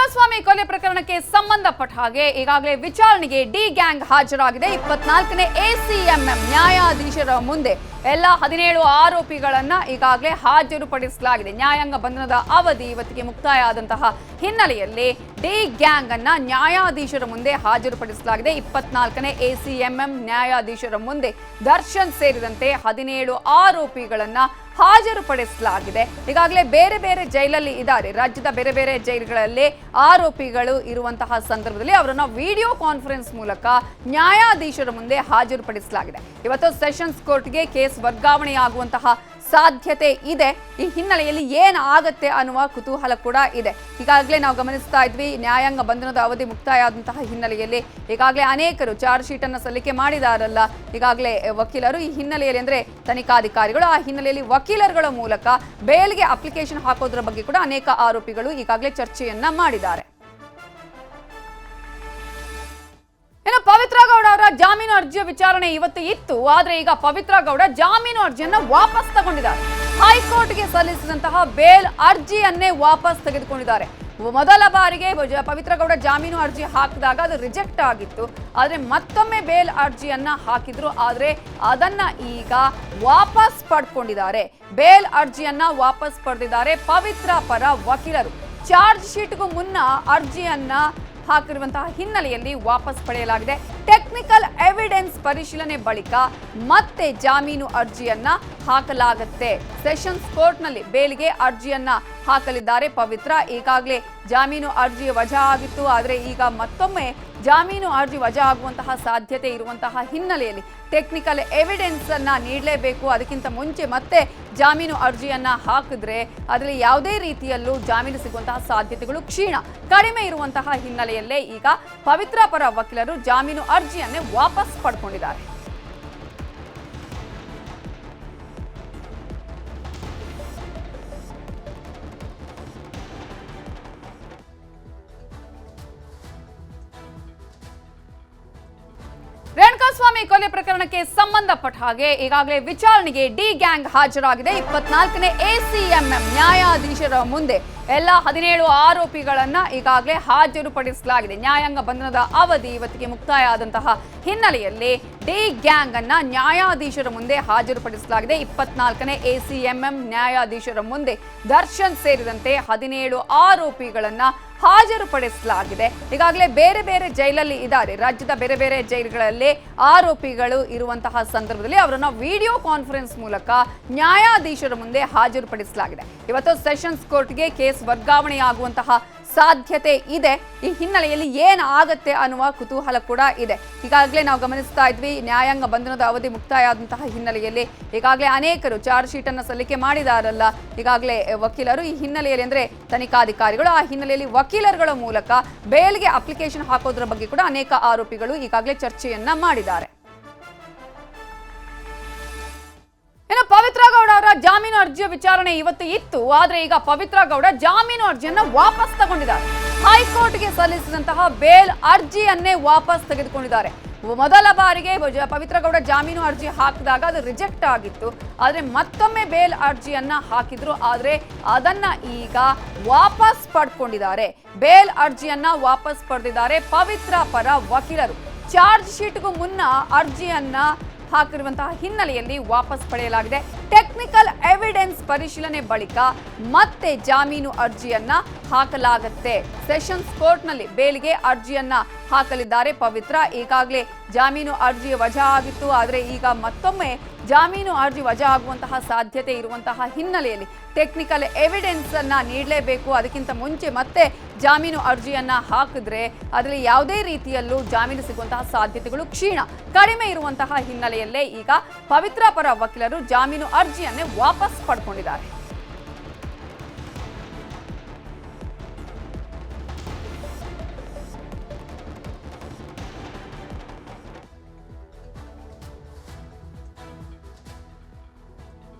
ರೇಣುಕಾಸ್ವಾಮಿ ಕೊಲೆ ಪ್ರಕರಣಕ್ಕೆ ಸಂಬಂಧಪಟ್ಟ ಹಾಗೆ ಈಗಾಗಲೇ ವಿಚಾರಣೆಗೆ ಡಿ ಗ್ಯಾಂಗ್ ಹಾಜರಾಗಿದೆ. ಇಪ್ಪತ್ನಾಲ್ಕನೇ ಎಸಿಎಂಎಂ ನ್ಯಾಯಾಧೀಶರ ಮುಂದೆ ಎಲ್ಲ ಹದಿನೇಳು ಆರೋಪಿಗಳನ್ನ ಈಗಾಗಲೇ ಹಾಜರುಪಡಿಸಲಾಗಿದೆ. ನ್ಯಾಯಾಂಗ ಬಂಧನದ ಅವಧಿ ಇವತ್ತಿಗೆ ಮುಕ್ತಾಯ ಆದಂತಹ ಹಿನ್ನೆಲೆಯಲ್ಲಿ ಡಿ ಗ್ಯಾಂಗ್ ಅನ್ನ ನ್ಯಾಯಾಧೀಶರ ಮುಂದೆ ಹಾಜರುಪಡಿಸಲಾಗಿದೆ. ಇಪ್ಪತ್ನಾಲ್ಕನೇ ಎಸಿಎಂಎಂ ನ್ಯಾಯಾಧೀಶರ ಮುಂದೆ ದರ್ಶನ್ ಸೇರಿದಂತೆ ಹದಿನೇಳು ಆರೋಪಿಗಳನ್ನ ಹಾಜರುಪಡಿಸಲಾಗಿದೆ. ಈಗಾಗಲೇ ಬೇರೆ ಬೇರೆ ಜೈಲಲ್ಲಿ ಇದ್ದಾರೆ. ರಾಜ್ಯದ ಬೇರೆ ಬೇರೆ ಜೈಲುಗಳಲ್ಲಿ ಆರೋಪಿಗಳು ಇರುವಂತಹ ಸಂದರ್ಭದಲ್ಲಿ ಅವರನ್ನು ವಿಡಿಯೋ ಕಾನ್ಫರೆನ್ಸ್ ಮೂಲಕ ನ್ಯಾಯಾಧೀಶರ ಮುಂದೆ ಹಾಜರುಪಡಿಸಲಾಗಿದೆ. ಇವತ್ತು ಸೆಷನ್ಸ್ ಕೋರ್ಟ್ಗೆ ಕೇಸ್ ವರ್ಗಾವಣೆಯಾಗುವಂತಹ ಸಾಧ್ಯತೆ ಇದೆ. ಈ ಹಿನ್ನೆಲೆಯಲ್ಲಿ ಏನಾಗುತ್ತೆ ಅನ್ನುವ ಕುತೂಹಲ ಕೂಡ ಇದೆ. ಈಗಾಗಲೇ ನಾವು ಗಮನಿಸ್ತಾ ಇದ್ವಿ ನ್ಯಾಯಾಂಗ ಬಂಧನದ ಅವಧಿ ಮುಕ್ತಾಯ ಆದಂತಹ ಹಿನ್ನೆಲೆಯಲ್ಲಿ ಈಗಾಗಲೇ ಅನೇಕರು ಚಾರ್ಜ್ ಶೀಟ್ ಅನ್ನು ಸಲ್ಲಿಕೆ ಮಾಡಿದಾರಲ್ಲ. ಈಗಾಗಲೇ ವಕೀಲರು ಈ ಹಿನ್ನೆಲೆಯಲ್ಲಿ ಅಂದ್ರೆ ತನಿಖಾಧಿಕಾರಿಗಳು, ಆ ಹಿನ್ನೆಲೆಯಲ್ಲಿ ವಕೀಲರುಗಳ ಮೂಲಕ ಬೇಲ್ಗೆ ಅಪ್ಲಿಕೇಶನ್ ಹಾಕೋದ್ರ ಬಗ್ಗೆ ಕೂಡ ಅನೇಕ ಆರೋಪಿಗಳು ಈಗಾಗಲೇ ಚರ್ಚೆಯನ್ನ ಮಾಡಿದ್ದಾರೆ. ಜಾಮೀನು ಅರ್ಜಿಯ ವಿಚಾರಣೆ ಇವತ್ತು ಇತ್ತು, ಆದರೆ ಈಗ ಪವಿತ್ರ ಗೌಡ ಜಾಮೀನು ಅರ್ಜಿಯನ್ನು ವಾಪಸ್ ತಗೊಂಡಿದ್ದಾರೆ. ಹೈಕೋರ್ಟ್ಗೆ ಸಲ್ಲಿಸಿದಂತಹ ಬೇಲ್ ಅರ್ಜಿಯನ್ನೇ ವಾಪಸ್ ತೆಗೆದುಕೊಂಡಿದ್ದಾರೆ. ಮೊದಲ ಬಾರಿಗೆ ಪವಿತ್ರ ಗೌಡ ಜಾಮೀನು ಅರ್ಜಿ ಹಾಕಿದಾಗ ಅದು ರಿಜೆಕ್ಟ್ ಆಗಿತ್ತು. ಆದರೆ ಮತ್ತೊಮ್ಮೆ ಬೇಲ್ ಅರ್ಜಿಯನ್ನ ಹಾಕಿದ್ರು, ಆದರೆ ಅದನ್ನ ಈಗ ವಾಪಸ್ ಪಡ್ಕೊಂಡಿದ್ದಾರೆ. ಬೇಲ್ ಅರ್ಜಿಯನ್ನ ವಾಪಸ್ ಪಡೆದಿದ್ದಾರೆ ಪವಿತ್ರ ಪರ ವಕೀಲರು. ಚಾರ್ಜ್ ಶೀಟ್ಗೂ ಮುನ್ನ ಅರ್ಜಿಯನ್ನ ಹಾಕಿರುವಂತಹ ಹಿನ್ನೆಲೆಯಲ್ಲಿ ವಾಪಸ್ ಪಡೆಯಲಾಗಿದೆ. ಟೆಕ್ನಿಕಲ್ ಎವಿಡೆನ್ಸ್ ಪರಿಶೀಲನೆ ಬಳಿಕ ಮತ್ತೆ ಜಾಮೀನು ಅರ್ಜಿಯನ್ನ ಹಾಕಲಾಗುತ್ತೆ. ಸೆಷನ್ಸ್ ಕೋರ್ಟ್ನಲ್ಲಿ ಬೇಲ್ಗೆ ಅರ್ಜಿಯನ್ನ ಹಾಕಲಿದ್ದಾರೆ ಪವಿತ್ರ. ಈಗಾಗಲೇ ಜಾಮೀನು ಅರ್ಜಿ ವಜಾ ಆಗಿತ್ತು. ಆದರೆ ಈಗ ಮತ್ತೊಮ್ಮೆ ಜಾಮೀನು ಅರ್ಜಿ ವಜಾ ಆಗುವಂತಹ ಸಾಧ್ಯತೆ ಇರುವಂತಹ ಹಿನ್ನೆಲೆಯಲ್ಲಿ ಟೆಕ್ನಿಕಲ್ ಎವಿಡೆನ್ಸ್ ಅನ್ನ ನೀಡಲೇಬೇಕು. ಅದಕ್ಕಿಂತ ಮುಂಚೆ ಮತ್ತೆ ಜಾಮೀನು ಅರ್ಜಿಯನ್ನ ಹಾಕಿದ್ರೆ ಅದರಲ್ಲಿ ಯಾವುದೇ ರೀತಿಯಲ್ಲೂ ಜಾಮೀನು ಸಿಗುವಂತಹ ಸಾಧ್ಯತೆಗಳು ಕ್ಷೀಣ ಕಡಿಮೆ ಇರುವಂತಹ ಹಿನ್ನೆಲೆಯಲ್ಲೇ ಈಗ ಪವಿತ್ರ ಪರ ವಕೀಲರು ಜಾಮೀನು ಅರ್ಜಿಯನ್ನೇ ವಾಪಸ್ ಪಡ್ಕೊಂಡಿದ್ದಾರೆ. ರೇಣುಕಾಸ್ವಾಮಿ ಕೊಲೆ ಪ್ರಕರಣಕ್ಕೆ ಸಂಬಂಧಪಟ್ಟ ಹಾಗೆ ಈಗಾಗಲೇ ವಿಚಾರಣೆಗೆ ಡಿ ಗ್ಯಾಂಗ್ ಹಾಜರಾಗಿದೆ. ಇಪ್ಪತ್ನಾಲ್ಕನೇ ಎಸಿಎಂಎಂ ನ್ಯಾಯಾಧೀಶರ ಮುಂದೆ ಎಲ್ಲ ಹದಿನೇಳು ಆರೋಪಿಗಳನ್ನ ಈಗಾಗಲೇ ಹಾಜರುಪಡಿಸಲಾಗಿದೆ. ನ್ಯಾಯಾಂಗ ಬಂಧನದ ಅವಧಿ ಇವತ್ತಿಗೆ ಮುಕ್ತಾಯ ಆದಂತಹ ಹಿನ್ನೆಲೆಯಲ್ಲಿ ಡಿ ಗ್ಯಾಂಗ್ ಅನ್ನ ನ್ಯಾಯಾಧೀಶರ ಮುಂದೆ ಹಾಜರುಪಡಿಸಲಾಗಿದೆ. ಇಪ್ಪತ್ನಾಲ್ಕನೇ ಎಸಿಎಂಎಂ ನ್ಯಾಯಾಧೀಶರ ಮುಂದೆ ದರ್ಶನ್ ಸೇರಿದಂತೆ ಹದಿನೇಳು ಆರೋಪಿಗಳನ್ನ ಹಾಜರುಪಡಿಸಲಾಗಿದೆ ಈಗಾಗಲೇ ಬೇರೆ ಬೇರೆ ಜೈಲಲ್ಲಿ ಇದ್ದಾರೆ. ರಾಜ್ಯದ ಬೇರೆ ಬೇರೆ ಜೈಲುಗಳಲ್ಲಿ ಆರೋಪಿಗಳು ಇರುವಂತಹ ಸಂದರ್ಭದಲ್ಲಿ ಅವರನ್ನು ವಿಡಿಯೋ ಕಾನ್ಫರೆನ್ಸ್ ಮೂಲಕ ನ್ಯಾಯಾಧೀಶರ ಮುಂದೆ ಹಾಜರುಪಡಿಸಲಾಗಿದೆ ಇವತ್ತು ಸೆಷನ್ಸ್ ಕೋರ್ಟ್ಗೆ ಕೇಸ್ ವರ್ಗಾವಣೆಯಾಗುವಂತಹ ಸಾಧ್ಯತೆ ಇದೆ. ಈ ಹಿನ್ನೆಲೆಯಲ್ಲಿ ಏನು ಆಗತ್ತೆ ಅನ್ನುವ ಕುತೂಹಲ ಕೂಡ ಇದೆ. ಈಗಾಗಲೇ ನಾವು ಗಮನಿಸ್ತಾ ಇದ್ವಿ, ನ್ಯಾಯಾಂಗ ಬಂಧನದ ಅವಧಿ ಮುಕ್ತಾಯ ಆದಂತಹ ಹಿನ್ನೆಲೆಯಲ್ಲಿ ಈಗಾಗಲೇ ಅನೇಕರು ಚಾರ್ಜ್ ಶೀಟ್ ಅನ್ನು ಸಲ್ಲಿಕೆ ಮಾಡಿದಾರಲ್ಲ. ಈಗಾಗಲೇ ವಕೀಲರು ಈ ಹಿನ್ನೆಲೆಯಲ್ಲಿ ಅಂದ್ರೆ ತನಿಖಾಧಿಕಾರಿಗಳು, ಆ ಹಿನ್ನೆಲೆಯಲ್ಲಿ ವಕೀಲರುಗಳ ಮೂಲಕ ಬೇಲ್ಗೆ ಅಪ್ಲಿಕೇಶನ್ ಹಾಕೋದ್ರ ಬಗ್ಗೆ ಕೂಡ ಅನೇಕ ಆರೋಪಿಗಳು ಈಗಾಗಲೇ ಚರ್ಚೆಯನ್ನ ಮಾಡಿದ್ದಾರೆ. ಇನ್ನು ಪವಿತ್ರ ಗೌಡ ಅವರ ಜಾಮೀನು ಅರ್ಜಿಯ ವಿಚಾರಣೆ ಇವತ್ತು ಇತ್ತು. ಆದರೆ ಈಗ ಪವಿತ್ರ ಗೌಡ ಜಾಮೀನು ಅರ್ಜಿಯನ್ನು ವಾಪಸ್ ತಗೊಂಡಿದ್ದಾರೆ. ಹೈಕೋರ್ಟ್ಗೆ ಸಲ್ಲಿಸಿದಂತಹ ಬೇಲ್ ಅರ್ಜಿಯನ್ನೇ ವಾಪಸ್ ತೆಗೆದುಕೊಂಡಿದ್ದಾರೆ. ಮೊದಲ ಬಾರಿಗೆ ಪವಿತ್ರ ಗೌಡ ಜಾಮೀನು ಅರ್ಜಿ ಹಾಕಿದಾಗ ಅದು ರಿಜೆಕ್ಟ್ ಆಗಿತ್ತು. ಆದರೆ ಮತ್ತೊಮ್ಮೆ ಬೇಲ್ ಅರ್ಜಿಯನ್ನ ಹಾಕಿದ್ರು. ಆದರೆ ಅದನ್ನ ಈಗ ವಾಪಸ್ ಪಡ್ಕೊಂಡಿದ್ದಾರೆ. ಬೇಲ್ ಅರ್ಜಿಯನ್ನ ವಾಪಸ್ ಪಡೆದಿದ್ದಾರೆ ಪವಿತ್ರ ಪರ ವಕೀಲರು. ಚಾರ್ಜ್ ಶೀಟ್ಗೂ ಮುನ್ನ ಅರ್ಜಿಯನ್ನ ಹಾಕಿರುವಂತಹ ಹಿನ್ನೆಲೆಯಲ್ಲಿ ವಾಪಸ್ ಪಡೆಯಲಾಗಿದೆ. ಟೆಕ್ನಿಕಲ್ ಎವಿಡೆನ್ಸ್ ಪರಿಶೀಲನೆ ಬಳಿಕ ಮತ್ತೆ ಜಾಮೀನು ಅರ್ಜಿಯನ್ನ ಹಾಕಲಾಗುತ್ತೆ. ಸೆಷನ್ಸ್ ಕೋರ್ಟ್ನಲ್ಲಿ ಬೇಲ್ಗೆ ಅರ್ಜಿಯನ್ನ ಹಾಕಲಿದ್ದಾರೆ ಪವಿತ್ರ. ಈಗಾಗಲೇ ಜಾಮೀನು ಅರ್ಜಿ ವಜಾ ಆಗಿತ್ತು. ಆದರೆ ಈಗ ಮತ್ತೊಮ್ಮೆ ಜಾಮೀನು ಅರ್ಜಿ ವಜಾ ಆಗುವಂತಹ ಸಾಧ್ಯತೆ ಇರುವಂತಹ ಹಿನ್ನೆಲೆಯಲ್ಲಿ ಟೆಕ್ನಿಕಲ್ ಎವಿಡೆನ್ಸ್ ಅನ್ನ ನೀಡಲೇಬೇಕು. ಅದಕ್ಕಿಂತ ಮುಂಚೆ ಮತ್ತೆ ಜಾಮೀನು ಅರ್ಜಿಯನ್ನ ಹಾಕಿದ್ರೆ ಅದರಲ್ಲಿ ಯಾವುದೇ ರೀತಿಯಲ್ಲೂ ಜಾಮೀನು ಸಿಗುವಂತಹ ಸಾಧ್ಯತೆಗಳು ಕ್ಷೀಣ ಕಡಿಮೆ ಇರುವಂತಹ ಹಿನ್ನೆಲೆಯಲ್ಲೇ ಈಗ ಪವಿತ್ರ ಪರ ವಕೀಲರು ಜಾಮೀನು ಅರ್ಜಿಯನ್ನೇ ವಾಪಸ್ ಪಡ್ಕೊಂಡಿದ್ದಾರೆ.